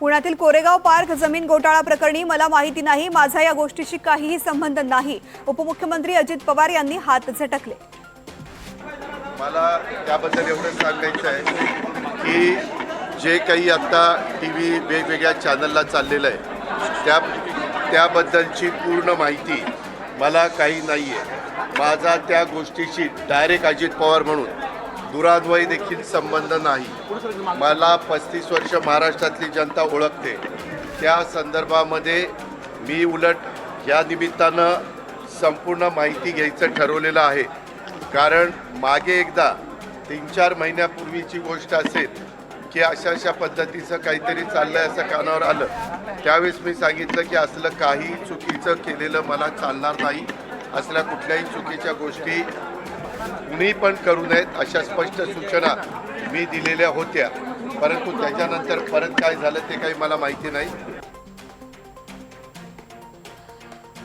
पुण्यातील कोरेगाव पार्क जमीन घोटाळा प्रकरणी मला माहिती नाही. माझा या गोष्टीशी काहीही संबंध नाही. उपमुख्यमंत्री अजित पवार यांनी हात झटकले. मला त्याबद्दल एवढं सांगायचं आहे की जे काही आत्ता टी व्ही वेगवेगळ्या चॅनलला चाललेलं आहे त्या त्याबद्दलची पूर्ण माहिती मला काही नाही आहे माझा त्या गोष्टीशी डायरेक्ट अजित पवार म्हणून दुराद्वयी देखील संबंध नाही. मला पस्तीस वर्ष महाराष्ट्रातली जनता ओळखते. त्या संदर्भामध्ये मी उलट या निमित्तानं संपूर्ण माहिती घ्यायचं ठरवलेलं आहे. कारण मागे एकदा तीन चार महिन्यापूर्वीची गोष्ट असेल की अशा अशा पद्धतीचं काहीतरी चाललं आहे असं कानावर आलं. त्यावेळेस मी सांगितलं की असलं काही चुकीचं केलेलं मला चालणार नाही. असल्या कुठल्याही चुकीच्या गोष्टी कुणी पण करू नयेत अशा स्पष्ट सूचना मी दिलेल्या होत्या. परंतु त्याच्यानंतर परत काय झालं ते काही मला माहिती नाही.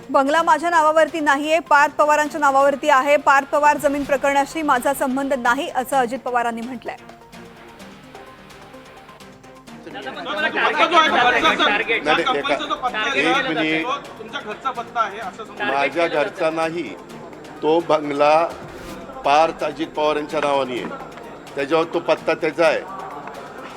बंगला माझ्या नावावरती नाहीये पार्थ पवारांच्या नावावरती आहे. पार्थ पवार जमीन प्रकरणाशी माझा संबंध नाही असं अजित पवारांनी म्हटलंय. आहे नाही, नाही, आहे. माझ्या घरचा नाही तो बंगला पार्थ अजित पवारांच्या नावाने आहे. त्याच्यावर तो पत्ता त्याचा आहे.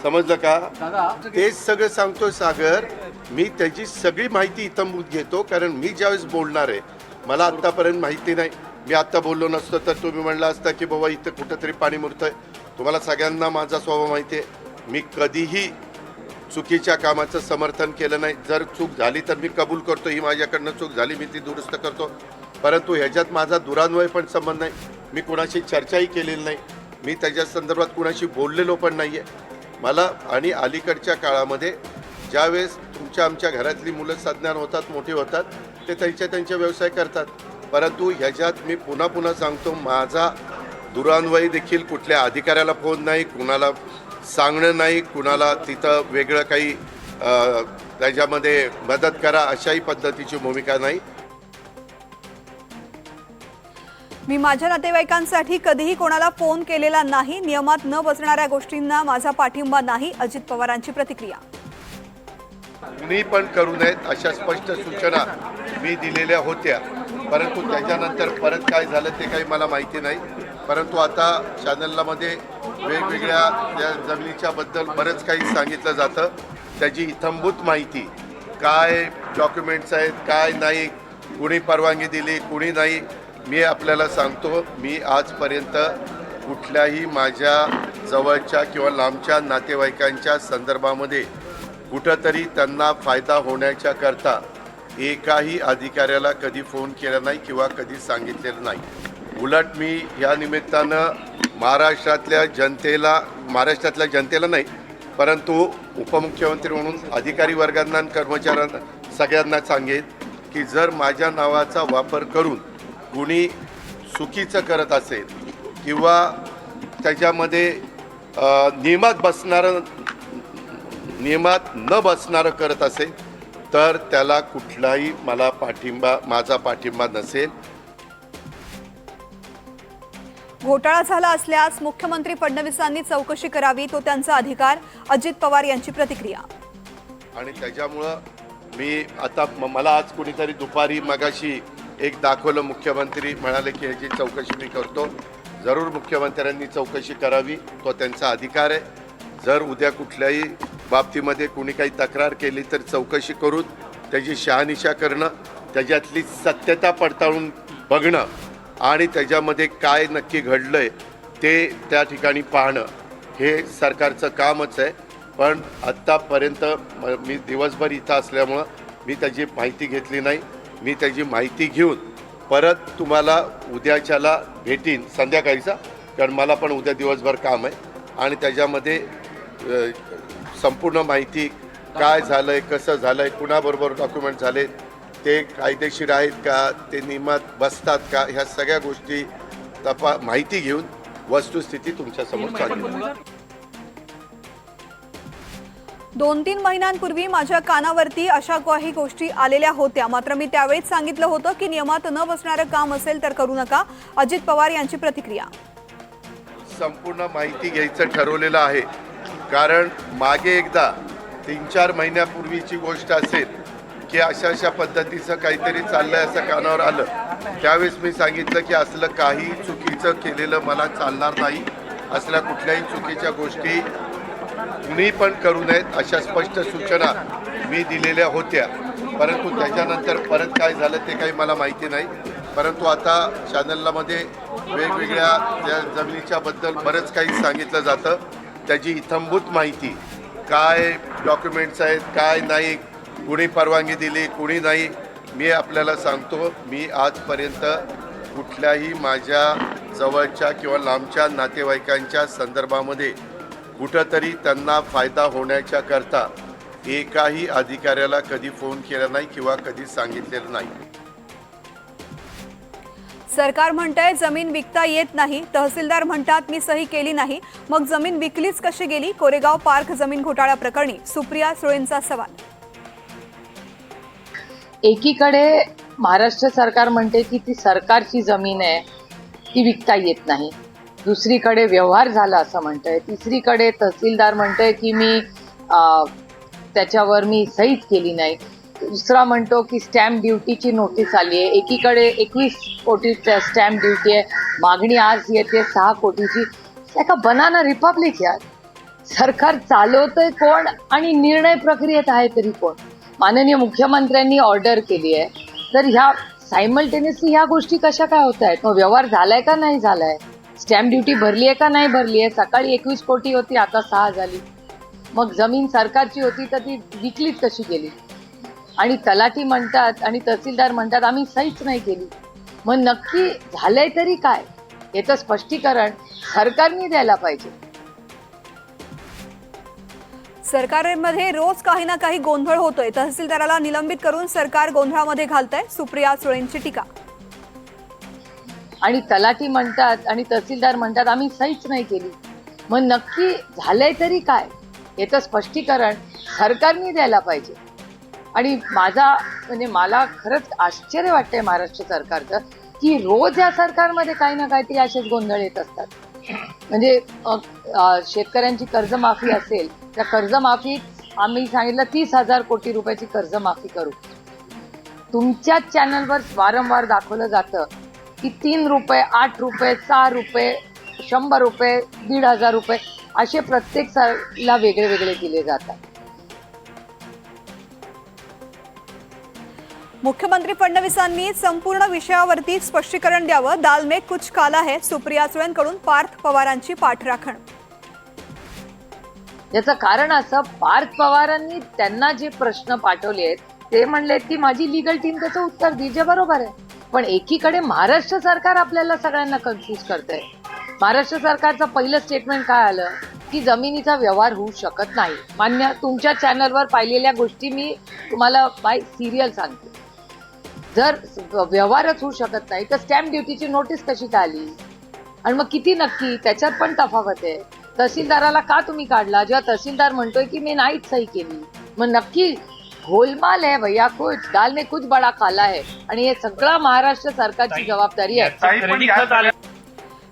समजलं का? तेच सगळं सांगतोय सागर. मी त्याची सगळी माहिती इथंभूत घेतो कारण मी ज्यावेळेस बोलणार आहे मला आत्तापर्यंत माहिती नाही. मी आत्ता बोललो नसतो तर तुम्ही म्हणला असता की बाबा इथं कुठंतरी पाणी मुरतंय. तुम्हाला सगळ्यांना माझा स्वभाव माहिती आहे. मी कधीही चुकीच्या कामाचं समर्थन केलं नाही. जर चूक झाली तर मी कबूल करतो. ही माझ्याकडनं चूक झाली मी ती दुरुस्त करतो. परंतु ह्याच्यात माझा दुरान्वय पण संबंध नाही. मी कुणाशी चर्चाही केलेली नाही. मी त्याच्या संदर्भात कुणाशी बोललेलो पण नाही आहे मला आणि अलीकडच्या काळामध्ये ज्यावेळेस तुमच्या आमच्या घरातली मुलं सज्ञान होतात मोठी होतात ते त्यांच्या त्यांच्या व्यवसाय करतात. परंतु ह्याच्यात मी पुन्हा पुन्हा सांगतो माझा दुरान्वयी देखील कुठल्या अधिकाऱ्याला फोन नाही कुणाला सांगणं नाही कुणाला तिथं वेगळं काही त्याच्यामध्ये मदत करा अशाही पद्धतीची भूमिका नाही. मी माझ्या नातेवाईकांसाठी कधीही कोणाला फोन केलेला नाही नियमात न बसणाऱ्या गोष्टींना माझा पाठिंबा नाही अजित पवारांची प्रतिक्रिया. कुणी पण करू नयेत अशा स्पष्ट सूचना मी दिलेल्या होत्या. परंतु त्याच्यानंतर परत काय झालं ते काही मला माहिती नाही. परंतु आता चॅनलमध्ये वेगवेगळ्या या जमिनीच्या बद्दल बरंच काही सांगितलं जातं. त्याची इथंभूत माहिती काय डॉक्युमेंट्स आहेत काय नाही कुणी परवानगी दिली कुणी नाही मी आपल्याला सांगतो मी आजपर्यंत कुठल्याही माझ्या जवळच्या किंवा लांबच्या नातेवाईकांच्या संदर्भामध्ये कुठंतरी त्यांना फायदा होण्याच्या करता एकाही अधिकाऱ्याला कधी फोन केला नाही किंवा कधी सांगितलेलं नाही. उलट मी या निमित्तानं महाराष्ट्रातल्या जनतेला महाराष्ट्रातल्या जनतेला नाही परंतु उपमुख्यमंत्री म्हणून अधिकारी वर्गांना आणि कर्मचाऱ्यांना सगळ्यांना सांगेन की जर माझ्या नावाचा वापर करून कुणी चुकीचं करत असेल किंवा त्याच्यामध्ये नियमात बसणारं नियमात न बसणारं करत असेल तर त्याला कुठलाही मला पाठिंबा माझा पाठिंबा नसेल. घोटाळा झाला असल्यास मुख्यमंत्री फडणवीसांनी चौकशी करावी तो त्यांचा अधिकार. अजित पवार यांची प्रतिक्रिया. आणि त्याच्यामुळं मी आता म- मला आज कुणीतरी दुपारी मगाशी एक दाखवलं मुख्यमंत्री म्हणाले की ह्याची चौकशी मी करतो. जरूर मुख्यमंत्र्यांनी चौकशी करावी तो त्यांचा अधिकार आहे. जर उद्या कुठल्याही बाबतीमध्ये कुणी काही तक्रार केली तर चौकशी करून त्याची शहानिशा करणं त्याच्यातली सत्यता पडताळून बघणं आणि त्याच्यामध्ये काय नक्की घडलं आहे ते त्या ठिकाणी पाहणं हे सरकारचं कामच आहे. पण आत्तापर्यंत मी दिवसभर इथं असल्यामुळं मी त्याची माहिती घेतली नाही. मी त्याची माहिती घेऊन परत तुम्हाला उद्याच्याला भेटीन संध्याकाळीचा कारण मला पण उद्या दिवसभर काम आहे. आणि त्याच्यामध्ये संपूर्ण माहिती काय झालं आहे कसं झालं आहे कुणाबरोबर डॉक्युमेंट झाले ते कायदेशीर आहेत का ते नियमात बसतात का ह्या सगळ्या गोष्टी तपा माहिती घेऊन वस्तुस्थिती तुमच्यासमोर सांगेन दोन तीन महिन्यांपूर्वी माझ्या कानावरती अशा काही गोष्टी आलेल्या होत्या. मात्र मी त्यावेळीच सांगितलं होतं की नियमात न बसणारं काम असेल तर करू नका. अजित पवार यांची प्रतिक्रिया. संपूर्ण माहिती घ्यायचं ठरवलेलं आहे. कारण मागे एकदा तीन चार महिन्यापूर्वीची गोष्ट असेल की अशा अशा पद्धतीचं काहीतरी चाललंय असं कानावर आलं. त्यावेळेस मी सांगितलं की असलं काही चुकीचं केलेलं मला चालणार नाही. असल्या कुठल्याही चुकीच्या गोष्टी कुणी पण करू नयेत अशा स्पष्ट सूचना मी दिलेल्या होत्या. परंतु त्याच्यानंतर परत काय झालं ते काही मला माहिती नाही. परंतु आता चॅनलमध्ये वेगवेगळ्या त्या जमिनीच्या बद्दल बरंच काही सांगितलं जातं. त्याची इथंभूत माहिती काय डॉक्युमेंट्स आहेत काय नाही कुणी परवानगी दिली कुणी नाही मी आपल्याला सांगतो मी आजपर्यंत कुठल्याही माझ्या जवळच्या किंवा लांबच्या नातेवाईकांच्या संदर्भामध्ये कुठंतरी त्यांना फायदा होण्याच्या करता एकाही अधिकाऱ्याला कधी फोन केला नाही किंवा कधी सांगितलेलं नाही. सरकार म्हणतंय जमीन विकता येत नाही. तहसीलदार म्हणतात मी सही केली नाही. मग जमीन विकलीच कशी गेली? कोरेगाव पार्क जमीन घोटाळा प्रकरणी सुप्रिया सुळेंचा सवाल. एकीकडे महाराष्ट्र सरकार म्हणते की ती सरकारची जमीन आहे ती विकता येत नाही. दुसरीकडे व्यवहार झाला असं म्हणतंय. तिसरीकडे तहसीलदार म्हणतोय की मी त्याच्यावर मी सहीच केली नाही. दुसरा म्हणतो की स्टॅम्प ड्युटीची नोटीस आली आहे. एकीकडे एकवीस कोटी स्टॅम्प ड्युटी आहे. मागणी आज येते सहा कोटीची. एका बनाना रिपब्लिक यार. सरकार चालवतंय कोण आणि निर्णय प्रक्रियेत आहे तरी कोण? माननीय मुख्यमंत्र्यांनी ऑर्डर केली आहे. तर ह्या सायमल्टेनियसली ह्या गोष्टी कशा काय होत आहेत मग व्यवहार झालाय का नाही झालाय? स्टॅम्प ड्युटी भरली आहे का नाही भरली आहे सकाळी एकवीस कोटी होती आता सहा झाली. मग जमीन सरकारची होती तर ती विकलीच कशी गेली? आणि तलाठी म्हणतात आणि तहसीलदार म्हणतात आम्ही सहीच नाही केली. मग नक्की झालंय तरी काय? याचं स्पष्टीकरण सरकारने द्यायला पाहिजे. सरकारमध्ये रोज काही ना काही गोंधळ होतोय. तहसीलदाराला निलंबित करून सरकार गोंधळामध्ये घालतंय. सुप्रिया सुळेंची टीका आणि तलाठी म्हणतात आणि तहसीलदार म्हणतात आम्ही सहीच नाही केली. मग नक्की झालंय तरी काय? याचं स्पष्टीकरण सरकारने द्यायला पाहिजे. आणि माझा म्हणजे मला खरंच आश्चर्य वाटतंय महाराष्ट्र सरकारचं की रोज या सरकारमध्ये काही ना काहीतरी असेच गोंधळ येत असतात. म्हणजे शेतकऱ्यांची कर्जमाफी असेल त्या कर्जमाफीत आम्ही सांगितलं तीस हजार कोटी रुपयाची कर्जमाफी करू. तुमच्याच चॅनलवर वारंवार दाखवलं जातं की तीन रुपये आठ रुपये सहा रुपये शंभर रुपये दीड हजार रुपये असे प्रत्येक ला वेगळे वेगळे दिले जातात. मुख्यमंत्री फडणवीसांनी संपूर्ण विषयावरती स्पष्टीकरण द्यावं दाल में कुछ काला है सुप्रिया सुळेंकडून पार्थ पवारांची पाठराखण. याचं कारण असं पार्थ पवारांनी त्यांना जे प्रश्न पाठवले आहेत ते म्हणले की माझी लिगल टीम त्याचं उत्तर दी जे बरोबर आहे. पण एकीकडे महाराष्ट्र सरकार आपल्याला सगळ्यांना कन्फ्युज करतंय. महाराष्ट्र सरकारचं पहिलं स्टेटमेंट काय आलं? की जमिनीचा व्यवहार होऊ शकत नाही. मान्य तुमच्या चॅनलवर पाहिलेल्या गोष्टी मी तुम्हाला बाय सिरियल सांगते. जर व्यवहारच होऊ शकत नाही तर स्टॅम्प ड्युटीची नोटीस कशी काय आली आणि मग किती नक्की? त्याच्यात पण तफावत आहे. तहसीलदाराला का तुम्ही काढला? जेव्हा तहसीलदार म्हणतोय की मी नाहीच सही केली. मग नक्की गोलमाल आहे भैया कुछ दाल ने कुछ बडा खाला आहे. आणि हे सगळं महाराष्ट्र सरकारची जबाबदारी आहे.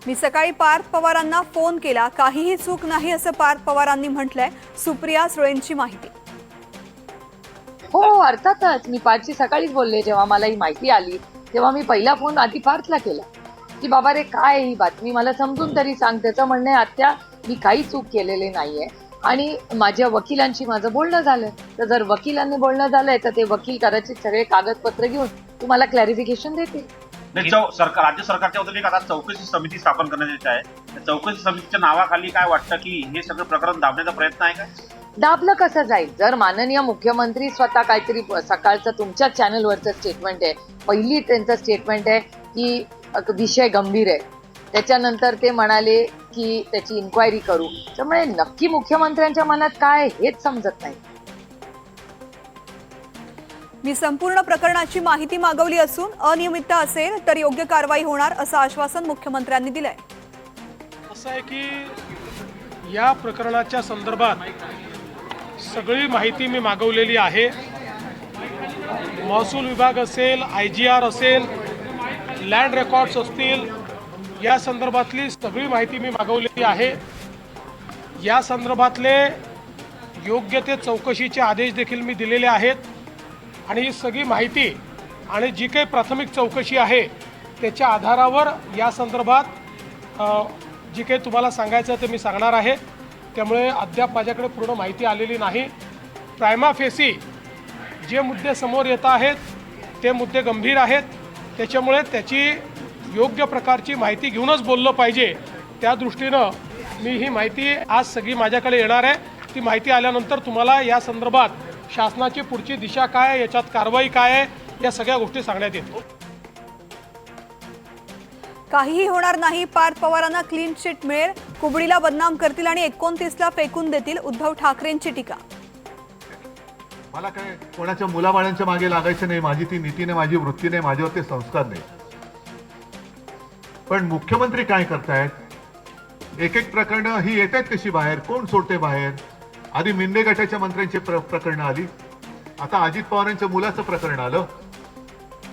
मी सकाळी पार्थ पवारांना फोन केला. काहीही चूक नाही असं पार्थ पवारांनी म्हटलंय. सुप्रिया सुळेंची माहिती. हो अर्थातच. मी पाचची सकाळीच बोलले जेव्हा मला ही माहिती आली. तेव्हा मी पहिला फोन आधी पार्थला केला. की बाबा रे काय ही बातमी? मला समजून तरी सांग. त्याचं म्हणणं आत्या मी काही चूक केलेली नाहीये. आणि माझ्या वकिलांशी माझं बोलणं झालंय तर जर वकिलांनी बोलणं झालंय तर ते वकील कदाचित सगळे कागदपत्र घेऊन तुम्हाला क्लॅरिफिकेशन देतील. सरकार राज्य सरकारच्या वतीने आता चौकशी समिती स्थापन करण्यात येत आहे. त्या चौकशी समितीच्या नावाखाली काय वाटतं की हे सगळं प्रकरण दाबण्याचा प्रयत्न आहे का? दाबलं कसं जाईल? जर माननीय मुख्यमंत्री स्वतः काहीतरी सकाळचं तुमच्या चॅनलवरचं स्टेटमेंट आहे. पहिली त्यांचं स्टेटमेंट आहे की विषय गंभीर आहे. त्याच्यानंतर ते म्हणाले की त्याची इन्क्वायरी करू. त्यामुळे नक्की मुख्यमंत्र्यांच्या मनात काय आहे हेच समजत नाही. मी संपूर्ण प्रकरणाची माहिती मागवली असून अनियमितता असेल तर योग्य कारवाई होणार असं आश्वासन मुख्यमंत्र्यांनी दिलंय. असं आहे की या प्रकरणाच्या संदर्भात सगळी माहिती मी मागवलेली आहे. महसूल विभाग असेल आय जी आर असेल लँड रेकॉर्ड्स असतील या संदर्भातली सगळी माहिती मी मागवलेली आहे. या संदर्भातले योग्य ते चौकशीचे आदेश देखील मी दिलेले आहेत. आणि ही सगळी माहिती आणि जी काही प्राथमिक चौकशी आहे त्याच्या आधारावर या संदर्भात जी काही तुम्हाला सांगायचं ते मी सांगणार आहे. त्यामुळे अद्याप माझ्याकडे पूर्ण माहिती आलेली नाही. प्रायमा फेसी जे मुद्दे समोर येत आहेत ते मुद्दे गंभीर आहेत. त्याच्यामुळे त्याची योग्य प्रकारची माहिती घेऊनच बोललं पाहिजे. त्या दृष्टीनं मी ही माहिती आज सगळी माझ्याकडे येणार आहे. ती माहिती आल्यानंतर तुम्हाला या संदर्भात शासनाची पुढची दिशा काय आहे, याच्यात कारवाई काय आहे या सगळ्या गोष्टी सांगण्यात येतील. काहीही होणार नाही पार्थ पवारांना क्लीन चिट मिळेल. कुबडीला बदनाम करतील आणि एकोणतीसला फेकून देतील उद्धव ठाकरेंची टीका. मला काय कोणाच्या मुलाबाळांच्या मागे लागायचं नाही? माझी ती नीती नाही माझी वृत्ती नाही माझ्यावर ते संस्कार नाही. पण मुख्यमंत्री काय करतायत? एक एक प्रकरणं ही येत आहेत कशी बाहेर? कोण सोडते बाहेर? आधी मिंदे गटाच्या मंत्र्यांची प्र प्रकरणं आली. आता अजित पवारांच्या मुलाचं प्रकरण आलं.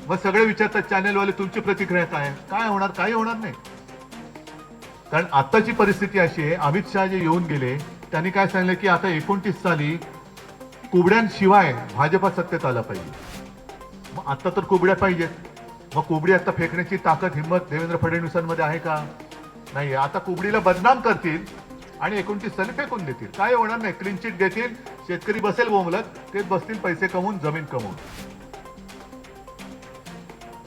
मग सगळे विचारतात चॅनेलवाले तुमची प्रतिक्रिया काय काय होणार? काही होणार नाही. कारण आताची परिस्थिती अशी आहे अमित शहा जे येऊन गेले त्यांनी काय सांगितलं की आता एकोणतीस साली कुबड्यांशिवाय भाजपा सत्तेत आला पाहिजे. मग आता तर कुबड्या पाहिजेत. मग कुबडी आता फेकण्याची ताकद हिंमत देवेंद्र फडणवीसांमध्ये आहे का? नाही आता कुबडीला बदनाम करतील आणि एकोणतीस साली फेकून देतील. काय होणार नाही. क्लीन चिट घेतील शेतकरी बसेल बोंबलत तेच बसतील पैसे कमवून जमीन कमवून.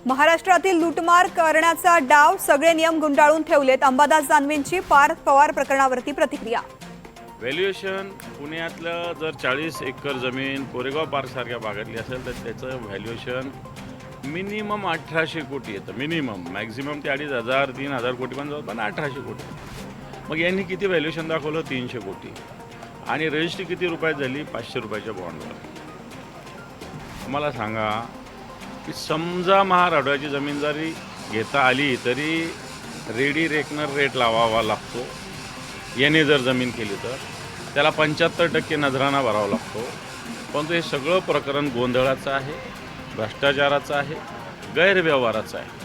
महाराष्ट्रातील लूटमार करण्याचा डाव सगळे नियम गुंडाळून ठेवलेत. अंबादास दानवेंची पार्थ पवार प्रकरणावरती प्रतिक्रिया. व्हॅल्युएशन पुण्यातलं जर चाळीस एकर जमीन कोरेगाव पार्कसारख्या भागातली असेल तर त्याचं व्हॅल्युएशन मिनिमम अठराशे कोटी येतं मिनिमम. मॅक्झिमम ते अडीच हजार तीन हजार कोटी पण जाऊ पण अठराशे कोटी मग यांनी किती व्हॅल्युएशन दाखवलं? तीनशे कोटी. आणि रजिस्ट्री किती रुपयात झाली? पाचशे रुपयाच्या बॉन्डवर मला सांगा की समजा महाराष्ट्राची जमीन जरी घेता आली तरी रेडी रेकनर रेट लावावा लागतो. याने जर जमीन केली तर. त्याला पंच्याहत्तर टक्के नजराना भरावा लागतो. परंतु हे सगळं प्रकरण गोंधळाचं आहे. भ्रष्टाचाराचं आहे गैरव्यवहाराचं आहे.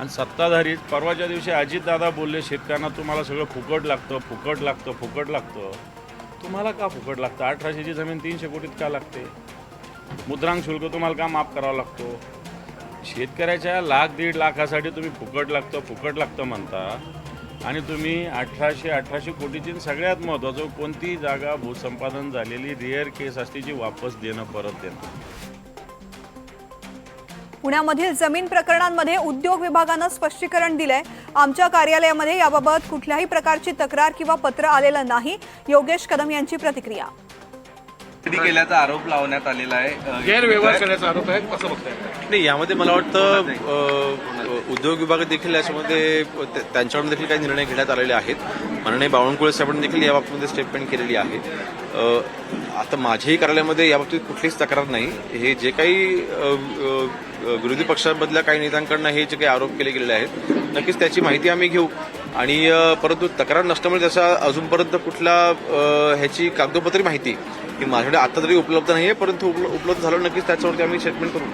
आणि सत्ताधारी परवाच्या दिवशी अजितदादा बोलले शेतकऱ्यांना तुम्हाला सगळं फुकट लागतं फुकट लागतं फुकट लागतं तुम्हाला का फुकट लागतं? अठराशेची जमीन तीनशे कोटीत का लागते? मुद्रांक शुल्क तुम्हाला का माफ करावा लागतो? शेतकऱ्याच्या लाख दीड लाखासाठी तुम्ही फुकट लागतं फुकट लागतं म्हणता. आणि तुम्ही अठराशे अठराशे कोटीची सगळ्यात महत्त्वाचं कोणती जागा भूसंपादन झालेली रेअर केस असते जी वापस देणं परत देणं. पुण्यामधील जमीन प्रकरणांमध्ये उद्योग विभागानं स्पष्टीकरण दिलंय. आमच्या कार्यालयामध्ये याबाबत कुठल्याही प्रकारची तक्रार किंवा पत्र आलेलं नाही. योगेश कदम यांची प्रतिक्रिया. केल्याचा आरोप लावण्यात आलेला आहे? गैरव्यवहार करण्याचा आरोप आहे कसं बघताय. नाही यामध्ये मला वाटतं उद्योग विभाग देखील याच्यामध्ये त्या- त्यांच्याकडून देखील काही निर्णय घेण्यात आलेले आहेत. माननीय बावनकुळे साहेबांनी देखील या बाबतीमध्ये स्टेटमेंट केलेली आहे. आता माझ्याही कार्यालयामध्ये याबाबतीत कुठलीच तक्रार नाही. हे जे काही विरोधी पक्षामधल्या काही नेत्यांकडनं हे जे काही आरोप केले गेलेले आहेत नक्कीच त्याची माहिती आम्ही घेऊ. आणि परंतु तक्रार नसल्यामुळे त्याचा अजूनपर्यंत कुठला ह्याची कागदोपत्री माहिती ही माझ्याकडे आता तरी उपलब्ध नाहीये परंतु उपल- उपलब्ध झालं नक्कीच त्याच्यावरती आम्ही स्टेटमेंट करू.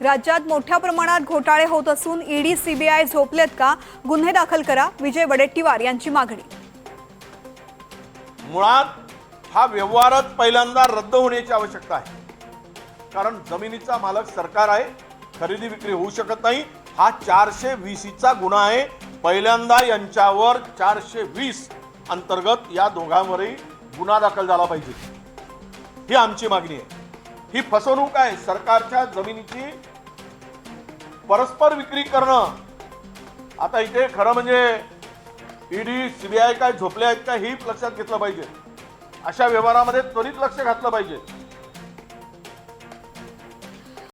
राज्यात मोठ्या प्रमाणात घोटाळे होत असून ईडी सीबीआय झोपलेत का? गुन्हे दाखल करा विजय वडेट्टीवार यांची मागणी. मुळात हा व्यवहारच पहिल्यांदा रद्द होण्याची आवश्यकता आहे. कारण जमिनीचा मालक सरकार आहे खरेदी विक्री होऊ शकत नाही. हा चारशे वीसीचा गुन्हा आहे. पहिल्यांदा यांच्यावर चारशे वीस अंतर्गत या दोघांवरही गुन्हा दाखल झाला पाहिजे. ही आमची मागणी आहे. ही फसवणूक आहे. सरकारच्या जमिनीची परस्पर विक्री करणं. आता इथे खरं म्हणजे ईडी सीबीआय काय झोपले आहेत का ही लक्षात घेतलं पाहिजे. अशा व्यवहारामध्ये त्वरित लक्ष घातलं पाहिजे.